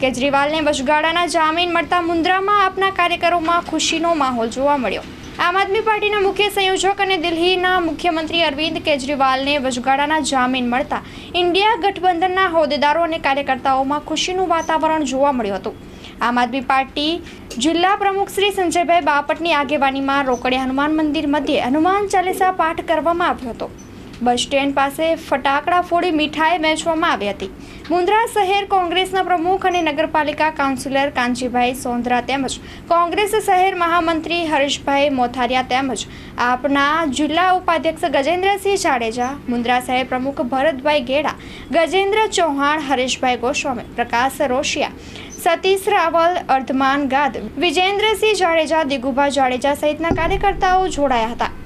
કેજરીવાલને વચગાળાના જામીન મળતા મુન્દ્રામાં આપના કાર્યકરોમાં ખુશીનો માહોલ જોવા મળ્યો. આમ આદમી પાર્ટીના મુખ્ય સંયોજક અને દિલ્હીના મુખ્યમંત્રી અરવિંદ કેજરીવાલને વચગાળાના જામીન મળતા ઇન્ડિયા ગઠબંધનના હોદ્દેદારો અને કાર્યકર્તાઓમાં ખુશીનું વાતાવરણ જોવા મળ્યું હતું. આમ આદમી પાર્ટી જિલ્લા પ્રમુખ શ્રી સંજયભાઈ બાપટની આગેવાનીમાં રોકડે હનુમાન મંદિર મધ્યે હનુમાન ચાલીસા પાઠ કરવામાં આવ્યો હતો. બસ સ્ટેન્ડ પાસે ફટાકડા ફોડી મીઠાઈ વહેંચવામાં આવી હતી. મુન્દ્રા શહેર કોંગ્રેસના પ્રમુખ અને નગરપાલિકા કાઉન્સિલર કાંચીભાઈ સોંદરા તેમજ કોંગ્રેસ શહેર મહામંત્રી હરીશભાઈ મોથારિયા તેમજ આપના જિલ્લા ઉપાધ્યક્ષ ગજેન્દ્રસિંહ જાડેજા મુન્દ્રા શહેર પ્રમુખ ભરતભાઈ ગેડા, ગજેન્દ્ર ચૌહાણ, હરીશભાઈ ગોસ્વામી, પ્રકાશ રોશિયા, સતીશ રાવલ, અર્ધમાન ગાદ, વિજેન્દ્રસિંહ જાડેજા, દિગુભા જાડેજા સહિતના કાર્યકર્તાઓ જોડાયા હતા.